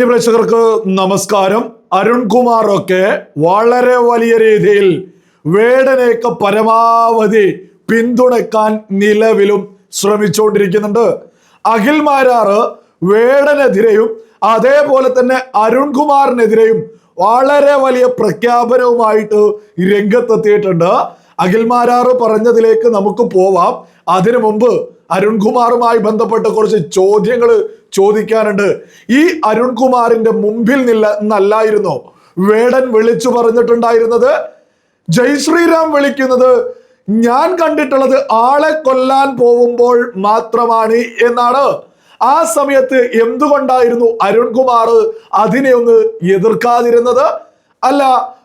പ്രേക്ഷകർക്ക് നമസ്കാരം. അരുൺകുമാർ ഒക്കെ വളരെ വലിയ രീതിയിൽ വേടനെയൊക്കെ പരമാവധി പിന്തുണയ്ക്കാൻ നിലവിലും ശ്രമിച്ചുകൊണ്ടിരിക്കുന്നുണ്ട്. അഖിൽ മാരാറ് വേടനെതിരെയും അതേപോലെ തന്നെ അരുൺകുമാറിനെതിരെയും വളരെ വലിയ പ്രഖ്യാപനവുമായിട്ട് രംഗത്തെത്തിയിട്ടുണ്ട്. അഖിൽ മാരാറ് പറഞ്ഞതിലേക്ക് നമുക്ക് പോവാം. അതിനു മുമ്പ് അരുൺകുമാറുമായി ബന്ധപ്പെട്ട കുറച്ച് ചോദ്യങ്ങൾ ചോദിക്കാനുണ്ട്. ഈ അരുൺകുമാറിന്റെ മുമ്പിൽ നില്ല നല്ലായിരുന്നോ. വേടൻ വിളിച്ചു പറഞ്ഞിട്ടുണ്ടായിരുന്നത് ജയ് ശ്രീറാം വിളിക്കുന്നത്. ഞാൻ കണ്ടിട്ടുള്ളത് ആളെ കൊല്ലാൻ പോകുമ്പോൾ മാത്രമാണ് എന്നാണ്. ആ സമയത്ത് എന്തുകൊണ്ടായിരുന്നു അരുൺകുമാർ അതിനെ ഒന്ന് എതിർക്കാതിരുന്നത്? അല്ല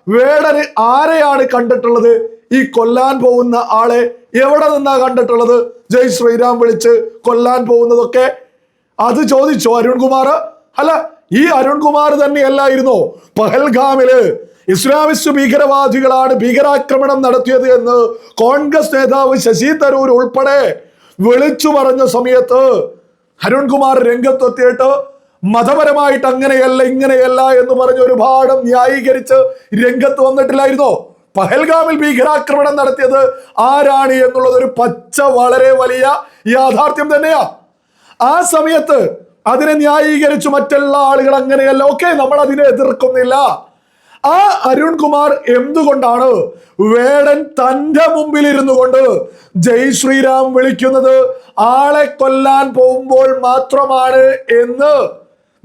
വേടന് ആരെയാണ് കണ്ടിട്ടുള്ളത്? ഈ കൊല്ലാൻ പോകുന്ന ആളെ എവിടെ നിന്നാ കണ്ടിട്ടുള്ളത്? ജയ് ശ്രീരാം വിളിച്ച് കൊല്ലാൻ പോകുന്നതൊക്കെ? അത് ചോദിച്ചോ അരുൺകുമാർ അല്ല ഈ അരുൺകുമാർ തന്നെയല്ലായിരുന്നോ? പഹൽഗാമിൽ ഇസ്ലാമിസ്റ്റ് ഭീകരവാദികളാണ് ഭീകരാക്രമണം നടത്തിയത് എന്ന് കോൺഗ്രസ് നേതാവ് ശശി തരൂർ ഉൾപ്പെടെ വിളിച്ചു പറഞ്ഞ സമയത്ത് അരുൺകുമാർ രംഗത്തെത്തിയിട്ട് മതപരമായിട്ട് അങ്ങനെയല്ല ഇങ്ങനെയല്ല എന്ന് പറഞ്ഞ് ഒരുപാട് ന്യായീകരിച്ച് രംഗത്ത് വന്നിട്ടില്ലായിരുന്നോ? പഹൽഗാമിൽ ഭീകരാക്രമണം നടത്തിയത് ആരാണ് എന്നുള്ളത് ഒരു പച്ച വളരെ വലിയ യാഥാർത്ഥ്യം തന്നെയാ. ആ സമയത്ത് അതിനെ ന്യായീകരിച്ചു മറ്റെല്ലാ ആളുകൾ അങ്ങനെയല്ല. ഓക്കെ നമ്മൾ അതിനെ എതിർക്കുന്നില്ല. ആ അരുൺകുമാർ എന്തുകൊണ്ടാണ് വേടൻ തന്റെ മുമ്പിൽ ഇരുന്നു കൊണ്ട് ജയ് ശ്രീരാം വിളിക്കുന്നത്? ആളെ കൊല്ലാൻ പോകുമ്പോൾ മാത്രമാണ് എന്ന്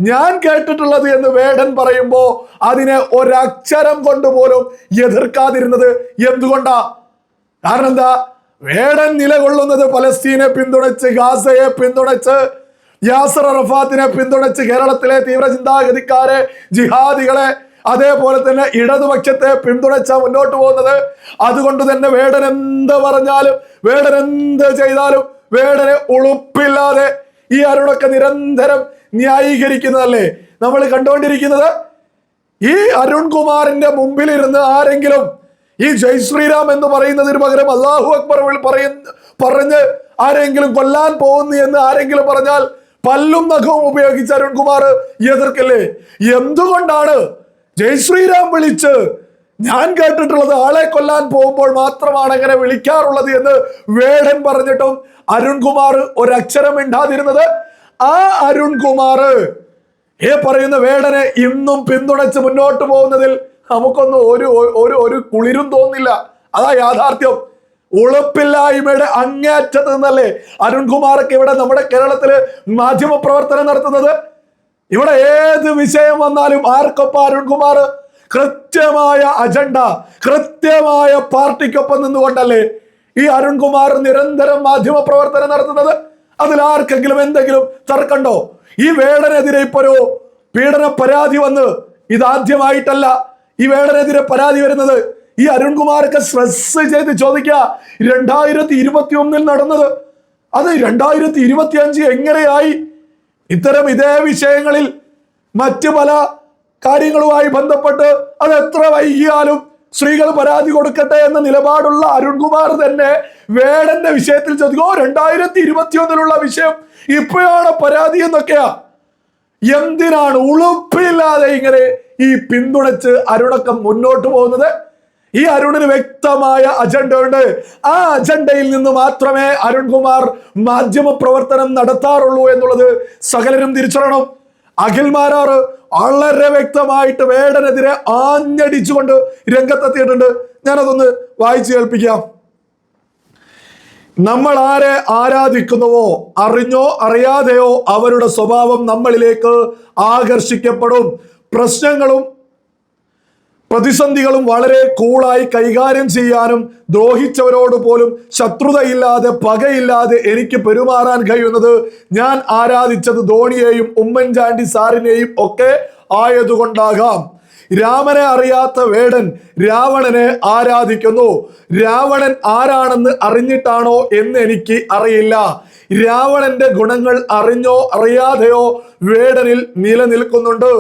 ഞാൻ കേട്ടിട്ടുള്ളത് എന്ന് വേടൻ പറയുമ്പോ അതിനെ ഒരക്ഷരം കൊണ്ടുപോലും എതിർക്കാതിരുന്നത് എന്തുകൊണ്ടാ? കാരണം എന്താ വേടൻ നിലകൊള്ളുന്നത് പലസ്തീനെ പിന്തുണച്ച് ഗാസയെ പിന്തുണച്ച് യാസർ അറഫാത്തിനെ പിന്തുണച്ച് കേരളത്തിലെ തീവ്ര ചിന്താഗതിക്കാരെ ജിഹാദികളെ അതേപോലെ തന്നെ ഇടതുപക്ഷത്തെ പിന്തുണച്ച മുന്നോട്ട് പോകുന്നത്. അതുകൊണ്ട് തന്നെ വേടൻ എന്ത് പറഞ്ഞാലും വേടൻ എന്ത് ചെയ്താലും വേടനെ ഉളുപ്പില്ലാതെ ഈ അരുണൊക്കെ നിരന്തരം ന്യായീകരിക്കുന്നതല്ലേ? നമ്മൾ കണ്ടുകൊണ്ടിരിക്കുന്നത് ഈ അരുൺകുമാറിന്റെ മുമ്പിൽ ഇരുന്ന് ആരെങ്കിലും ഈ ജയ് ശ്രീറാം എന്ന് പറയുന്നതിന് പകരം അള്ളാഹു അക്ബർ പറയുന്ന പറഞ്ഞ് ആരെങ്കിലും കൊല്ലാൻ പോകുന്നു എന്ന് ആരെങ്കിലും പറഞ്ഞാൽ പല്ലും നഖവും ഉപയോഗിച്ച് അരുൺകുമാർ എതിർക്കല്ലേ? എന്തുകൊണ്ടാണ് ജയ് ശ്രീറാം വിളിച്ച് ഞാൻ കേട്ടിട്ടുള്ളത് ആളെ കൊല്ലാൻ പോകുമ്പോൾ മാത്രമാണ് അങ്ങനെ വിളിക്കാറുള്ളത് എന്ന് വേടൻ പറഞ്ഞിട്ടും അരുൺകുമാർ ഒരക്ഷരം മിണ്ടാതിരുന്നത്? ആ അരുൺകുമാർ ഏ പറയുന്ന വേടനെ ഇന്നും പിന്തുണച്ച് മുന്നോട്ട് പോകുന്നതിൽ നമുക്കൊന്നും ഒരു ഒരു ഒരു കുളിരും തോന്നില്ല. അതാ യാഥാർത്ഥ്യം. ഉളുപ്പില്ലായ്മയുടെ അങ്ങേറ്റത്ത് നിന്നല്ലേ അരുൺകുമാറൊക്കെ ഇവിടെ നമ്മുടെ കേരളത്തിൽ മാധ്യമ പ്രവർത്തനം നടത്തുന്നത്? ഇവിടെ ഏത് വിഷയം വന്നാലും ആർക്കൊപ്പം അരുൺകുമാർ? കൃത്യമായ അജണ്ട കൃത്യമായ പാർട്ടിക്കൊപ്പം നിന്നുകൊണ്ടല്ലേ ഈ അരുൺകുമാർ നിരന്തരം മാധ്യമ പ്രവർത്തനം നടത്തുന്നത്? അതിൽ ആർക്കെങ്കിലും എന്തെങ്കിലും തർക്കണ്ടോ? ഈ വേടനെതിരെ ഇപ്പൊ ഒരു പീഡന പരാതി വന്ന് ഇതാദ്യമായിട്ടല്ല ഈ വേടനെതിരെ പരാതി വരുന്നത്. ഈ അരുൺകുമാറൊക്കെ സ്ട്രെസ് ചെയ്ത് ചോദിക്കുക രണ്ടായിരത്തി ഇരുപത്തി ഒന്നിൽ നടന്നത്? അത് രണ്ടായിരത്തി ഇരുപത്തി അഞ്ച് എങ്ങനെയായി? ഇത്തരം ഇതേ വിഷയങ്ങളിൽ മറ്റു പല കാര്യങ്ങളുമായി ബന്ധപ്പെട്ട് അത് എത്ര വൈകിയാലും സ്ത്രീകൾ പരാതി കൊടുക്കട്ടെ എന്ന നിലപാടുള്ള അരുൺകുമാർ തന്നെ വേടന്റെ വിഷയത്തിൽ ചോദിക്കും. ഓ രണ്ടായിരത്തി ഇരുപത്തി ഒന്നിലുള്ള വിഷയം ഇപ്പോഴാണ് പരാതി എന്നൊക്കെയാ. എന്തിനാണ് ഉളുപ്പില്ലാതെ ഇങ്ങനെ ഈ പിന്തുണച്ച് അരുണക്കം മുന്നോട്ട് പോകുന്നത്? ഈ അരുണിന് വ്യക്തമായ അജണ്ട ഉണ്ട്. ആ അജണ്ടയിൽ നിന്ന് മാത്രമേ അരുൺകുമാർ മാധ്യമ പ്രവർത്തനം നടത്താറുള്ളൂ എന്നുള്ളത് സകലരും തിരിച്ചറിയണം. അഖിൽ വളരെ വ്യക്തമായിട്ട് വേടനെതിരെ ആഞ്ഞടിച്ചുകൊണ്ട് രംഗത്തെത്തിയിട്ടുണ്ട്. ഞാനതൊന്ന് വായിച്ചു കേൾപ്പിക്കാം. നമ്മൾ ആരെ ആരാധിക്കുന്നുവോ അറിഞ്ഞോ അറിയാതെയോ അവരുടെ സ്വഭാവം നമ്മളിലേക്ക് ആകർഷിക്കപ്പെടും. പ്രശ്നങ്ങളും പ്രതിസന്ധികളും വളരെ കൂളായി കൈകാര്യം ചെയ്യാനും ദ്രോഹിച്ചവരോട് പോലും ശത്രുതയില്ലാതെ പകയില്ലാതെ എനിക്ക് പെരുമാറാൻ കഴിയുന്നത് ഞാൻ ആരാധിച്ചത് ധോണിയെയും ഉമ്മൻചാണ്ടി സാറിനെയും ഒക്കെ ആയതുകൊണ്ടാകാം. രാമനെ അറിയാത്ത വേടൻ രാവണനെ ആരാധിക്കുന്നു. രാവണൻ ആരാണെന്ന് അറിഞ്ഞിട്ടാണോ എന്ന് എനിക്ക് അറിയില്ല. രാവണന്റെ ഗുണങ്ങൾ അറിഞ്ഞോ അറിയാതെയോ വേടനിൽ നിലനിൽക്കുന്നുണ്ട്.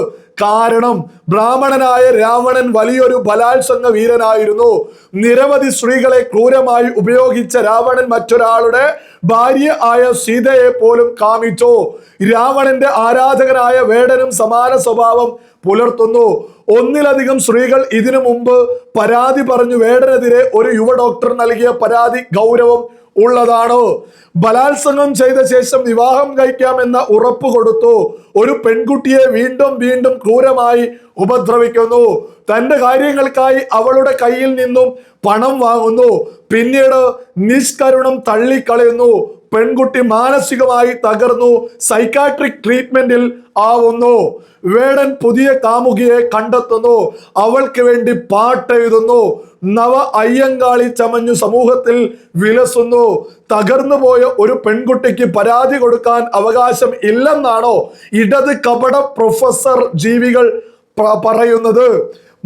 കാരണം ബ്രാഹ്മണനായ രാവണൻ വലിയൊരു ബലാത്സംഗ വീരനായിരുന്നു. നിരവധി സ്ത്രീകളെ ക്രൂരമായി ഉപയോഗിച്ച രാവണൻ മറ്റൊരാളുടെ ഭാര്യ ആയ സീതയെ പോലും കാമിച്ചു രാവണന്റെ ആരാധകനായ വേടനും സമാന സ്വഭാവം പുലർത്തുന്നു. ഒന്നിലധികം സ്ത്രീകൾ ഇതിനു മുമ്പ് പരാതി പറഞ്ഞു വേടനെതിരെ ഒരു യുവ ഡോക്ടർ നൽകിയ പരാതി ഗൗരവം ഉള്ളതാണ്? ബലാത്സംഗം ചെയ്ത ശേഷം വിവാഹം കഴിക്കാമെന്ന ഉറപ്പ് കൊടുത്തു. ഒരു പെൺകുട്ടിയെ വീണ്ടും വീണ്ടും ക്രൂരമായി ഉപദ്രവിക്കുന്നു. തന്റെ കാര്യങ്ങൾക്കായി അവളുടെ കയ്യിൽ നിന്നും പണം വാങ്ങുന്നു. പിന്നീട് നിഷ്കരുണം തള്ളിക്കളയുന്നു. പെൺകുട്ടി മാനസികമായി തകർന്നു. സൈക്കാട്രിക് ട്രീറ്റ്മെന്റിൽ ആവുന്നു. വേടൻ പുതിയ കാമുകിയെ കണ്ടെത്തുന്നു. അവൾക്ക് വേണ്ടി പാട്ടെഴുതുന്നു. നവ അയ്യങ്കാളി ചമഞ്ഞു സമൂഹത്തിൽ വിലസുന്നു. തകർന്നു പോയ ഒരു പെൺകുട്ടിക്ക് പരാതി കൊടുക്കാൻ അവകാശം ഇല്ലെന്നാണോ ഇടത് കപട പ്രൊഫസർ ജീവികൾ പറയുന്നത്?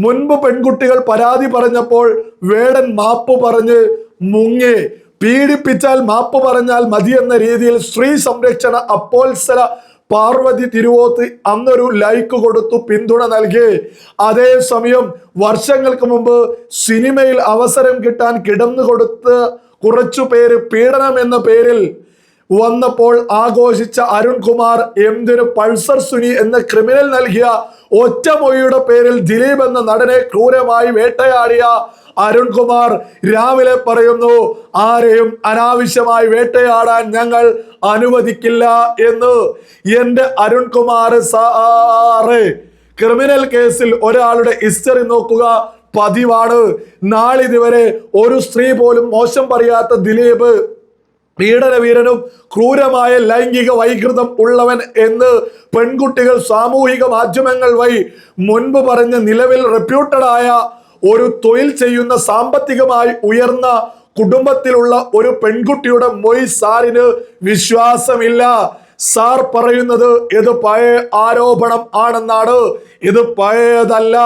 മുൻപ് പെൺകുട്ടികൾ പരാതി പറഞ്ഞപ്പോൾ വേടൻ മാപ്പ് പറഞ്ഞ് മുങ്ങി. പീഡിപ്പിച്ചാൽ മാപ്പ് പറഞ്ഞാൽ മതിയെന്ന രീതിയിൽ സ്ത്രീ സംരക്ഷണ അപ്പോത്സര പാർവതി തിരുവോത്ത് അന്നൊരു ലൈക്ക് കൊടുത്തു പിന്തുണ നൽകി. അതേസമയം വർഷങ്ങൾക്ക് മുമ്പ് സിനിമയിൽ അവസരം കിട്ടാൻ കിടന്നു കൊടുത്ത് കുറച്ചു പേര് പീഡനം എന്ന പേരിൽ വന്നപ്പോൾ ആഘോഷിച്ച അരുൺകുമാർ എന്തിനു പൾസർ സുനി എന്ന ക്രിമിനൽ നൽകിയ ഒറ്റമൊഴിയുടെ പേരിൽ ദിലീപ് എന്ന നടനെ ക്രൂരമായി വേട്ടയാടിയ അരുൺകുമാർ രാവിലെ പറയുന്നു ആരെയും അനാവശ്യമായി വേട്ടയാടാൻ ഞങ്ങൾ അനുവദിക്കില്ല എന്ന്. എന്റെ അരുൺകുമാർ സാറ് ക്രിമിനൽ കേസിൽ ഒരാളുടെ ഹിസ്റ്ററി നോക്കുക പതിവാണ്. നാളിതുവരെ ഒരു സ്ത്രീ പോലും മോശം പറയാത്ത ദിലീപ് പീഡനവീരനും ക്രൂരമായ ലൈംഗിക വൈകൃതം ഉള്ളവൻ എന്ന് പെൺകുട്ടികൾ സാമൂഹിക മാധ്യമങ്ങൾ വഴി മുൻപ് പറഞ്ഞ നിലവിൽ റെപ്യൂട്ടഡായ ഒരു തൊഴിൽ ചെയ്യുന്ന സാമ്പത്തികമായി ഉയർന്ന കുടുംബത്തിലുള്ള ഒരു പെൺകുട്ടിയുടെ മൊയ് സാറിന് വിശ്വാസമില്ല. സാർ പറയുന്നത് ഇത് പഴയ ആരോപണം ആണെന്നാണ്. ഇത് പഴയതല്ല.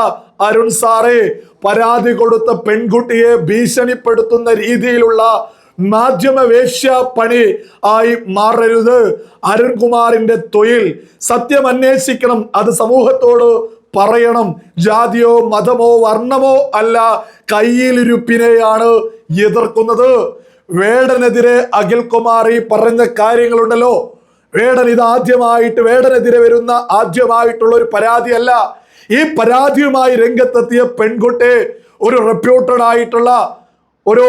അരുൺ സാറെ പരാതി കൊടുത്ത പെൺകുട്ടിയെ ഭീഷണിപ്പെടുത്തുന്ന രീതിയിലുള്ള മാധ്യമ വേശ്യ പണി ആയി മാറരുത്. അരുൺകുമാറിന്റെ തൊഴിൽ സത്യം അന്വേഷിക്കണം. അത് സമൂഹത്തോട് പറയണം. ജാതിയോ മതമോ വർണമോ അല്ല കയ്യിലിരുപ്പിനെയാണ് എതിർക്കുന്നത്. വേടനെതിരെ അഖിൽ കുമാർ ഈ പറഞ്ഞ കാര്യങ്ങളുണ്ടല്ലോ. വേടൻ ഇത് ആദ്യമായിട്ട് വേടനെതിരെ വരുന്ന ആദ്യമായിട്ടുള്ള ഒരു പരാതിയല്ല. ഈ പരാതിയുമായി രംഗത്തെത്തിയ പെൺകുട്ടി ഒരു റെപ്യൂട്ടഡ് ആയിട്ടുള്ള ഒരു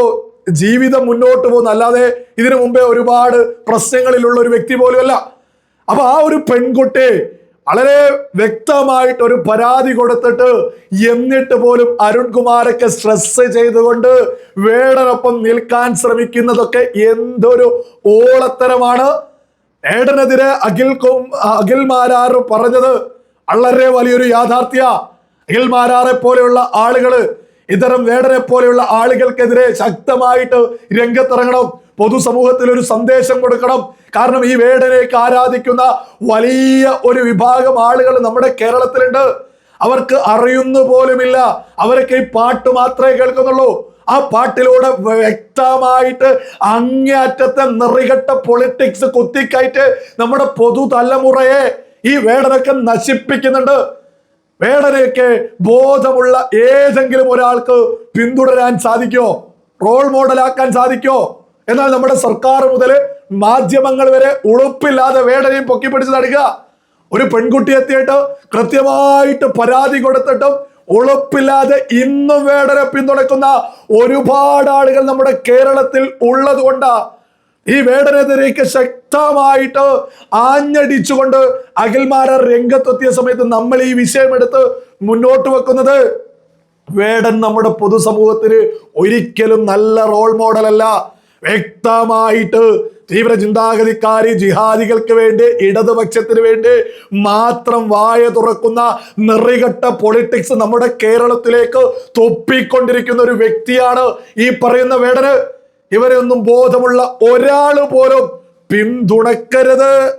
ജീവിതം മുന്നോട്ട് പോകുന്ന. അല്ലാതെ ഇതിനു മുമ്പേ ഒരുപാട് പ്രശ്നങ്ങളിലുള്ള ഒരു വ്യക്തി പോലുമല്ല. അപ്പൊ ആ ഒരു പെൺകുട്ടി വളരെ വ്യക്തമായിട്ട് ഒരു പരാതി കൊടുത്തിട്ട് എന്നിട്ട് പോലും അരുൺകുമാരൊക്കെ സ്ട്രെസ് ചെയ്തുകൊണ്ട് വേടനൊപ്പം നിൽക്കാൻ ശ്രമിക്കുന്നതൊക്കെ എന്തൊരു ഓളത്തരമാണ്. ഏടനെതിരെ അഖിൽ അഖിൽ മാരാർ പറഞ്ഞത് വളരെ വലിയൊരു യാഥാർത്ഥ്യ. അഖിൽ മാരാറെ പോലെയുള്ള ആളുകൾ ഇത്തരം വേടനെ പോലെയുള്ള ആളുകൾക്കെതിരെ ശക്തമായിട്ട് രംഗത്തിറങ്ങണം. പൊതുസമൂഹത്തിൽ ഒരു സന്ദേശം കൊടുക്കണം. കാരണം ഈ വേടനേക്ക് ആരാധിക്കുന്ന വലിയ ഒരു വിഭാഗം ആളുകൾ നമ്മുടെ കേരളത്തിലുണ്ട്. അവർക്ക് അറിയുന്ന പോലുമില്ല. അവരൊക്കെ ഈ പാട്ട് മാത്രമേ കേൾക്കുന്നുള്ളൂ. ആ പാട്ടിലൂടെ വ്യക്തമായിട്ട് അങ്ങേയറ്റത്തെ നിറികെട്ട പൊളിറ്റിക്സ് കുത്തിക്കയറ്റ് നമ്മുടെ പൊതുതലമുറയെ ഈ വേടനൊക്കെ നശിപ്പിക്കുന്നുണ്ട്. വേടനെയൊക്കെ ബോധമുള്ള ഏതെങ്കിലും ഒരാൾക്ക് പിന്തുടരാൻ സാധിക്കോ? റോൾ മോഡലാക്കാൻ സാധിക്കോ? എന്നാൽ നമ്മുടെ സർക്കാർ മുതൽ മാധ്യമങ്ങൾ വരെ ഉളുപ്പില്ലാതെ വേടനെയും പൊക്കിപ്പിടിച്ച് നടുക. ഒരു പെൺകുട്ടി എത്തിയിട്ട് കൃത്യമായിട്ട് പരാതി കൊടുത്തിട്ടും ഉളുപ്പില്ലാതെ ഇന്നും വേടനെ പിന്തുണയ്ക്കുന്ന ഒരുപാട് ആളുകൾ നമ്മുടെ കേരളത്തിൽ ഉള്ളത് കൊണ്ടാ ഈ വേടനെതിരേക്ക് ശക്തമായിട്ട് ആഞ്ഞടിച്ചുകൊണ്ട് അഖിൽമാര രംഗത്തെത്തിയ സമയത്ത് നമ്മൾ ഈ വിഷയം എടുത്ത് മുന്നോട്ട് വെക്കുന്നത് വേടൻ നമ്മുടെ പൊതുസമൂഹത്തിന് ഒരിക്കലും നല്ല റോൾ മോഡൽ അല്ല. വ്യക്തമായിട്ട് തീവ്ര ചിന്താഗതിക്കാരി ജിഹാദികൾക്ക് വേണ്ടി ഇടതുപക്ഷത്തിന് വേണ്ടി മാത്രം വായ തുറക്കുന്ന നിറികെട്ട പൊളിറ്റിക്സ് നമ്മുടെ കേരളത്തിലേക്ക് തൊപ്പിക്കൊണ്ടിരിക്കുന്ന ഒരു വ്യക്തിയാണ് ഈ പറയുന്ന വേടന്. ഇവരെയൊന്നും ബോധമുള്ള ഒരാൾ പോലും പിന്തുണക്കരുത്